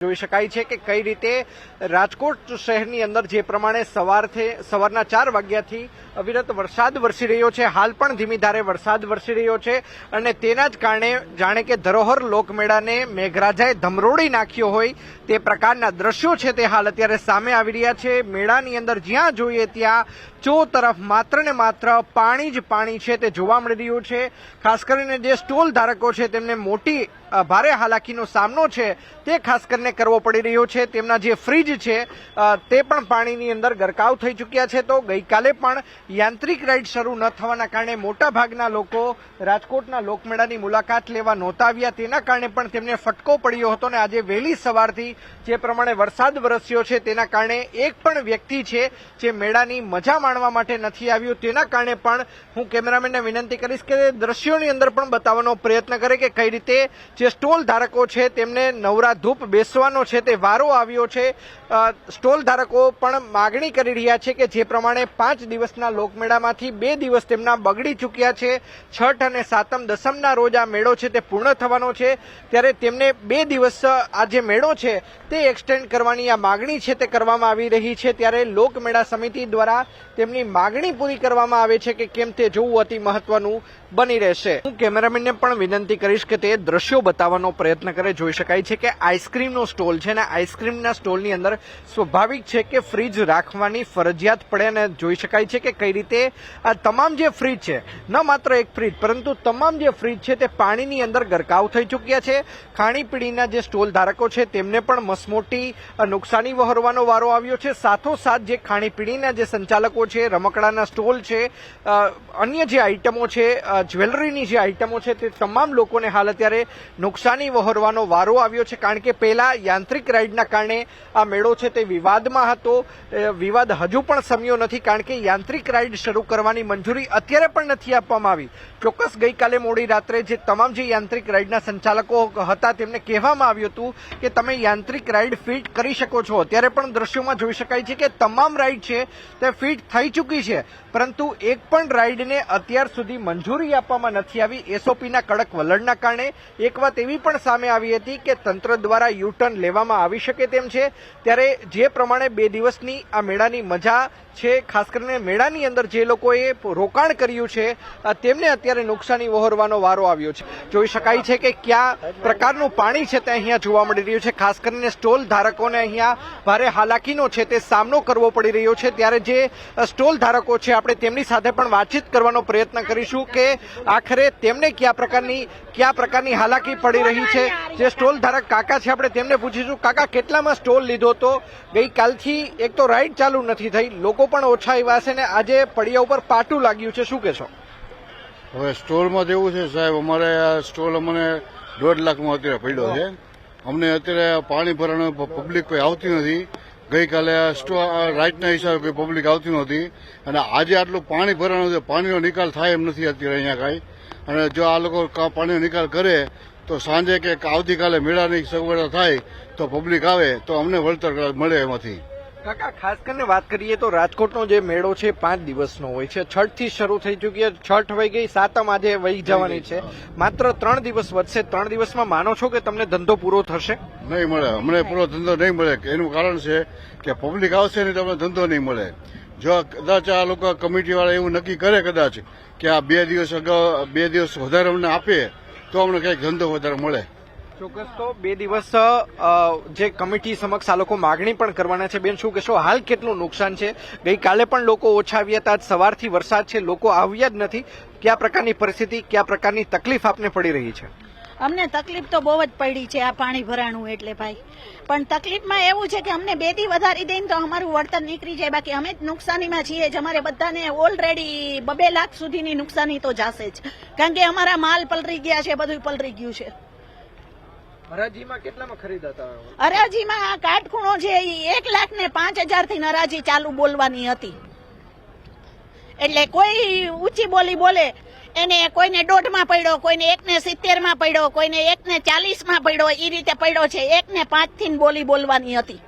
જોઈ શકાય છે કે કઈ રીતે રાજકોટ શહેરની અંદર જે પ્રમાણે સવારથી, સવારના ચાર વાગ્યાથી અવિરત વરસાદ વરસી રહ્યો છે. હાલ પણ ધીમી ધારે વરસાદ વરસી રહ્યો છે અને તેના જ કારણે જાણે કે ધરોહર લોકમેળાને મેઘરાજાએ ધમરોડી નાખ્યો હોય તે પ્રકારના દ્રશ્યો છે તે હાલ અત્યારે સામે આવી રહ્યા છે. મેળાની અંદર જ્યાં જોઈએ ત્યાં ચો તરફ માત્ર ને માત્ર પાણી જ પાણી છે તે જોવા મળી રહ્યું છે. ખાસ કરીને જે સ્ટોલ ધારકો છે તેમને મોટી ભારે હાલાકીનો સામનો છે તે ખાસ કરીને કરવો પડી રહ્યો છે. તેમના જે ફ્રીજ છે તે પણ પાણીની અંદર ગરકાવ થઈ ચૂક્યા છે તો ગઈકાલે પણ યાંત્રિક રાઈડ શરૂ ન થવાના કારણે મોટા ભાગના લોકો રાજકોટના લોકમેળાની મુલાકાત લેવા નહોતા આવ્યા તેના કારણે પણ તેમને ફટકો પડ્યો હતો અને આજે વહેલી સવારથી જે પ્રમાણે વરસાદ વરસ્યો છે તેના કારણે એક પણ વ્યક્તિ છે જે મેળાની મજા માણવા માટે નથી આવ્યું. તેના કારણે પણ હું કેમેરામેનને વિનંતી કરીશ કે દ્રશ્યોની અંદર પણ બતાવવાનો પ્રયત્ન કરે કે કઈ રીતે જે સ્ટોલ ધારકો છે તેમને નવરા ધૂપ બેસવાનો છે તે વારો આવ્યો છે. સ્ટોલ ધારકો પણ માગણી કરી રહ્યા છે કે જે પ્રમાણે પાંચ દિવસના લોકમેળામાંથી બે દિવસ તેમના બગડી ચૂક્યા છે. છઠ અને સાતમ, દસમના રોજ આ મેળો છે તે પૂર્ણ થવાનો છે. ત્યારે તેમને બે દિવસ આ જે મેળો છે તે એક્સટેન્ડ કરવાની આ માગણી છે તે કરવામાં આવી રહી છે. ત્યારે લોકમેળા સમિતિ દ્વારા તેમની માગણી પૂરી કરવામાં આવે છે કે કેમ તે જોવું અતિ મહત્વનું બની રહેશે. હું કેમેરામેનને પણ વિનંતી કરીશ કે તે દ્રશ્યો બતાવવાનો પ્રયત્ન કરે. જોઈ શકાય છે કે આઈસ્ક્રીમનો સ્ટોલ છે અને આઈસ્ક્રીમના સ્ટોલની અંદર સ્વાભાવિક છે કે ફ્રીજ રાખવાની ફરજિયાત પડે અને જોઈ શકાય છે કે કઈ રીતે આ તમામ જે ફ્રીજ છે, ન માત્ર એક ફ્રીજ, પરંતુ તમામ જે ફ્રીજ છે તે પાણીની અંદર ગરકાવ થઈ ચૂક્યા છે. ખાણીપીણીના જે સ્ટોલ ધારકો છે તેમને પણ મસમોટી નુકસાની વહોરવાનો વારો આવ્યો છે. સાથોસાથ જે ખાણીપીણીના જે સંચાલકો છે, રમકડાના સ્ટોલ છે અન્ય જે આઇટમો છે જ્વેલરીની જે આઇટમો છે તે તમામ લોકોને હાલ અત્યારે નુકસાની વહોરવાનો વારો આવ્યો છે. કારણ કે પહેલા યાંત્રિક રાઇડના કારણે આ મેળો છે તે વિવાદમાં હતો. વિવાદ હજુ પણ સમ્યો નથી. કારણ કે યાંત્રિક રાઈડ શરૂ કરવાની મંજૂરી અત્યારે પણ નથી આપવામાં આવી. ચોક્કસ ગઈકાલે મોડી રાત્રે જે તમામ જે યાંત્રિક રાઇડના સંચાલકો હતા તેમને કહેવામાં આવ્યું હતું કે તમે યાંત્રિક રાઇડ ફિટ કરી શકો છો. અત્યારે પણ દ્રશ્યોમાં જોઈ શકાય છે કે તમામ રાઇડ છે તે ફિટ થઈ ચૂકી છે. પરંતુ એક પણ રાઈડને અત્યાર સુધી મંજૂરી આપવામાં નથી આવી. એસઓપીના કડક વલણના કારણે એક વાત એવી પણ સામે આવી હતી કે તંત્ર દ્વારા યુટર્ન લેવામાં આવી શકે તેમ છે. ત્યારે જે પ્રમાણે બે દિવસની આ મેળાની મજા છે, ખાસ કરીને મેળાની અંદર જે લોકોએ રોકાણ કર્યું છે તેમને અત્યારે નુકસાની વહોરવાનો વારો આવ્યો છે. જોઈ શકાય છે કે કયા પ્રકારનું પાણી છે તે અહીંયા જોવા મળી રહ્યું છે. ખાસ કરીને સ્ટોલ ધારકોને અહીંયા ભારે હાલાકીનો છે તે સામનો કરવો પડી રહ્યો છે. ત્યારે જે સ્ટોલ ધારકો છે. આપણે તેમની સાથે પણ વાતચીત કરવાનો પ્રયત્ન કરીશું કે આખરે તેમને કયા પ્રકારની કયા પ્રકારની હાલાકી પડી રહી છે. જે સ્ટોલ ધારક કાકા છે, આપણે તેમને પૂછીશું, કાકા, કેટલામાં સ્ટોલ લીધો તો? ગઈકાલથી એક તો રાઈડ ચાલુ નથી થઈ. લોકો પણ ઓછા આવ્યા છે ને આજે પડિયા ઉપર પાટું લાગ્યું છે. શું કહેશો? હવે સ્ટોલમાં એવું છે સાહેબ, અમારે આ સ્ટોલ અમને દોઢ લાખમાં અત્યારે પડ્યો છે. અમને અત્યારે પાણી ભરવાનું પબ્લિક કોઈ આવતી નથી. ગઈકાલે રાઈટના હિસાબે કોઈ પબ્લિક આવતી નહોતી. અને આજે આટલું પાણી ભરવાનું છે પાણીનો નિકાલ થાય એમ નથી અત્યારે અહીંયા કાંઈ. અને જો આ લોકો પાણીનો નિકાલ કરે, તો સાંજે કે આવતીકાલે મેળાની સગવડતા થાય, તો પબ્લિક આવે, તો અમને વળતર મળે એમાંથી. કાકા ખાસ કરીને વાત કરીએ તો રાજકોટનો જે મેળો છે પાંચ દિવસનો હોય છે. છઠથી શરૂ થઈ ચૂકી છે. છઠ વહી ગઈ સાતમ આજે વહી જવાની છે. માત્ર ત્રણ દિવસ વધશે. ત્રણ દિવસમાં માનો છો કે તમને ધંધો પૂરો થશે? નહીં મળે. અમને પૂરો ધંધો નહીં મળે. એનું કારણ છે કે પબ્લિક આવશે ને તમને ધંધો નહીં મળે. જો કદાચ આ લોકો કમિટી વાળા એવું નક્કી કરે કદાચ કે આ બે દિવસ અગાઉ બે દિવસ વધારે અમને આપે તો અમને કંઈક ધંધો વધારે મળે. ચોક્કસ. તો બે દિવસ જે કમિટી સમક્ષ આ લોકો માગણી પણ કરવાના છે. બેન, શું કહેશો? હાલ કેટલું નુકસાન છે? ગઈકાલે પણ લોકો ઓછા આવ્યા હતા. સવારથી વરસાદ છે. લોકો આવ્યા જ નથી. કયા પ્રકારની પરિસ્થિતિ, કયા પ્રકારની તકલીફ આપને પડી રહી છે? અમને તકલીફ તો બહુ જ પડી છે આ પાણી ભરાણું એટલે ભાઈ. પણ તકલીફમાં એવું છે કે અમને બેદી વધારી દઈને તો અમારું વળતર નીકળી જાય. બાકી અમે જ નુકસાનીમાં છીએ. જ અમારે બધાને ઓલરેડી બબે લાખ સુધીની નુકસાની તો જાશે જ. કારણ કે અમારા માલ પલરી ગયા છે બધું પલરી ગયું છે. હરાજીમાં કેટલામાં ખરીદાતા હરાજીમાં કાટખૂણો છે, એ એક લાખ ને પાંચ હજારથી હરાજી ચાલુ બોલવાની હતી. એટલે કોઈ ઊંચી બોલી બોલે, એને કોઈને દોઢમાં પડ્યો, કોઈને એકને સિત્તેરમાં પડ્યો, કોઈને એકને ચાલીસમાં પડ્યો એ રીતે પડ્યો છે, એકને પાંચથી બોલી બોલવાની હતી.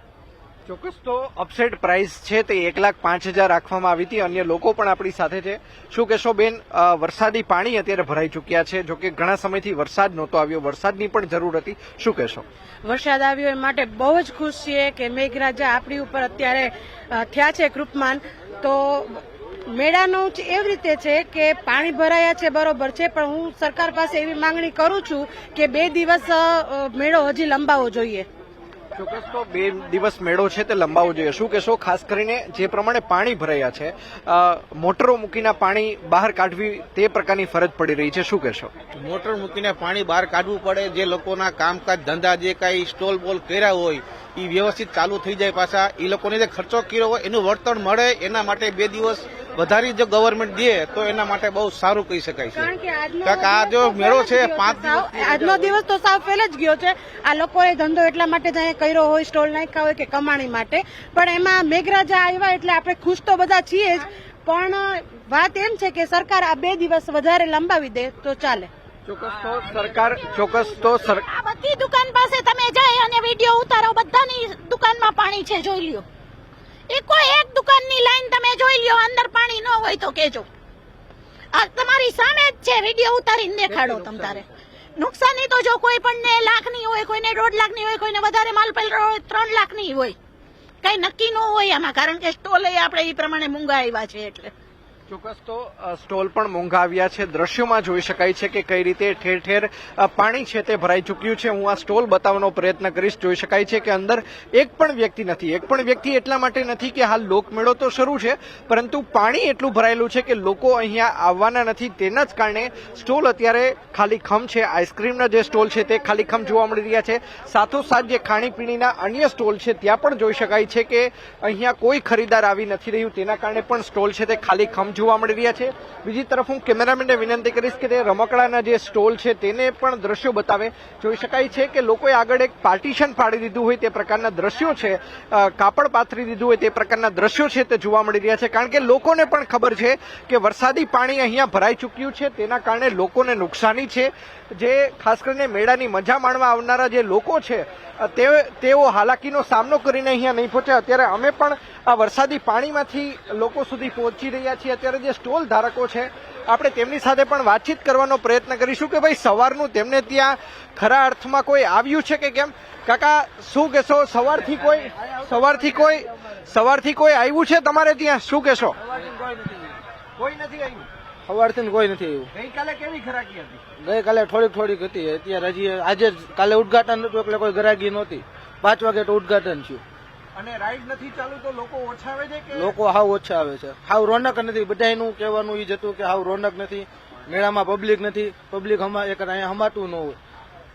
ચોક્કસ, તો અપસેટ પ્રાઇસ છે તે એક લાખ પાંચ હજાર રાખવામાં આવી હતી. અન્ય લોકો પણ આપણી સાથે છે. શું કહેશો બેન વરસાદી પાણી અત્યારે ભરાઈ ચૂક્યા છે. જોકે ઘણા સમયથી વરસાદ નહોતો આવ્યો. વરસાદની પણ જરૂર હતી. શું કહેશો? વરસાદ આવ્યો એ માટે બહુ જ ખુશ છીએ કે મેઘરાજા આપણી ઉપર અત્યારે થયા છે કૃપમાન. તો મેળાનું જ એવી રીતે છે કે પાણી ભરાયા છે બરોબર છે, પણ હું સરકાર પાસે એવી માંગણી કરું છું કે બે દિવસ મેળો હજી લંબાવવો જોઈએ. ચોક્કસ તો બે દિવસ મેળો છે તે લંબાવો જોઈએ. શું કહેશો ખાસ કરીને જે પ્રમાણે પાણી ભરાયા છે મોટરો મૂકીને પાણી બહાર કાઢવી તે પ્રકારની ફરજ પડી રહી છે. શું કહેશો મોટર મૂકીને પાણી બહાર કાઢવું પડે. જે લોકોના કામકાજ ધંધા જે કાંઈ સ્ટોલ બોલ કર્યા હોય એ વ્યવસ્થિત ચાલુ થઈ જાય પાછા. એ લોકોને જે ખર્ચો કર્યો હોય, એનું વળતર મળે. એના માટે બે દિવસ વધારી જો ગવર્મેન્ટ દે તો એના માટે બહુ સારું કહી શકાય છે. કારણ કે આ જો મેળો છે પાંચ આજનો દિવસ તો સાવ ફેલ જ ગયો છે. આ લોકોએ ધંધો એટલા માટે જ કર્યો હોય સ્ટોલ નાખ્યા હોય કે કમાણી માટે. પણ એમાં મેઘરાજા આવ્યા એટલે આપણે ખુશ તો બધા છીએ જ. પણ વાત એમ છે કે સરકાર આ બે દિવસ વધારે લંબાવી દે તો ચાલે. ચોક્કસ તો સરકાર ચોક્કસ તો બધી દુકાન પાસે તમે જઈ અને વીડિયો ઉતારો. બધાની દુકાનમાં પાણી છે જોઈ લ્યો. એ કોઈ એક દુકાનની લાઈન તમે જોઈ લ્યો અંદર પાણી ન હોય તો કેજો આ તમારી સામે જ છે વીડિયો ઉતારીને દેખાડો તમ તારે. નુકસાની તો જો કોઈ પણ ને લાખની હોય કોઈને દોઢ લાખની હોય કોઈને વધારે માલ પેલો હોય ત્રણ લાખની હોય. કઈ નક્કી ન હોય આમાં કારણ કે સ્ટોલ આપણે એ પ્રમાણે મૂંગા આવ્યા છે એટલે. ચોક્કસ તો સ્ટોલ પણ મોંઘા આવ્યા છે. દ્રશ્યોમાં જોઈ શકાય છે કે કઈ રીતે ઠેર ઠેર પાણી છે તે ભરાઈ ચૂક્યું છે. હું આ સ્ટોલ બતાવવાનો પ્રયત્ન કરીશ. જોઈ શકાય છે કે અંદર એક પણ વ્યક્તિ નથી. એક પણ વ્યક્તિ એટલા માટે નથી કે હાલ લોકમેળો તો શરૂ છે, પરંતુ પાણી એટલું ભરાયેલું છે કે લોકો અહીંયા આવવાના નથી. તેના જ કારણે સ્ટોલ અત્યારે ખાલી ખમ છે. આઈસ્ક્રીમના જે સ્ટોલ છે તે ખાલી ખમ જોવા મળી રહ્યા છે. સાથોસાથ જે ખાણીપીણીના અન્ય સ્ટોલ છે, ત્યાં પણ જોઈ શકાય છે કે અહીંયા કોઈ ખરીદાર આવી નથી રહ્યું. તેના કારણે પણ સ્ટોલ છે તે ખાલી ખમ જોવા મળી રહ્યા છે. બીજી તરફ હું કેમેરામેનને વિનંતી કરીશ કે તે રમકડાના જે સ્ટોલ છે તેને પણ દ્રશ્યો બતાવે. જોઈ શકાય છે કે લોકોએ આગળ એક પાર્ટીશન પાડી દીધું હોય તે પ્રકારના દ્રશ્યો છે કાપડ પાથરી દીધું હોય તે પ્રકારના દ્રશ્યો છે તે જોવા મળી રહ્યા છે. કારણ કે લોકોને પણ ખબર છે કે વરસાદી પાણી અહીંયા ભરાઈ ચૂક્યું છે. તેના કારણે લોકોને નુકસાની છે. જે ખાસ કરીને મેળાની મજા માણવા આવનારા જે લોકો છે તેઓ હાલાકીનો સામનો કરીને અહીંયા નહીં પહોંચે અત્યારે અમે પણ આ વરસાદી પાણીમાંથી લોકો સુધી પહોંચી રહ્યા છીએ. અત્યારે જે સ્ટોલ ધારકો છે આપણે તેમની સાથે પણ વાતચીત કરવાનો પ્રયત્ન કરીશું કે ભાઈ સવારનું તેમને ત્યાં ખરા અર્થમાં કોઈ આવ્યું છે કે કેમ? કાકા શું કહેશો? સવારથી કોઈ સવારથી કોઈ સવારથી કોઈ આવ્યું છે તમારે ત્યાં? શું કહેશો? કોઈ નથી આવ્યું. સવારથી કોઈ નથી આવ્યું. ગઈકાલે કેવી ખરાકી હતી? ગઈકાલે થોડીક થોડીક હતી. અત્યારે હજી આજે કાલે ઉદઘાટન હતું એટલે કોઈ ગરાગી નહોતી. પાંચ વાગે તો ઉદઘાટન થયું. અને રાઈડ નથી ચાલુ તો લોકો ઓછા આવે છે કે? લોકો હાવ ઓછા આવે છે. હાવ રોનક નથી. બધાનું કહેવાનું એ જ હતું કે હાવ રોનક નથી. મેળામાં પબ્લિક નથી. પબ્લિક હમા એક અહીંયા હમાતું ન હોય.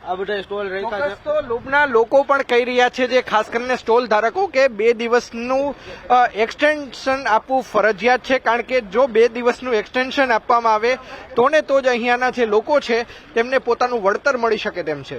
આ બધા સ્ટોલ રહેતા છે. તો લોભના લોકો પણ કહી રહ્યા છે જે ખાસ કરીને સ્ટોલ ધારકો કે બે દિવસનું એક્સટેન્શન આપવું ફરજિયાત છે. કારણ કે જો બે દિવસનું એક્સટેન્શન આપવામાં આવે તો ને તો જ અહીંયાના જે લોકો છે તેમને પોતાનું વળતર મળી શકે તેમ છે.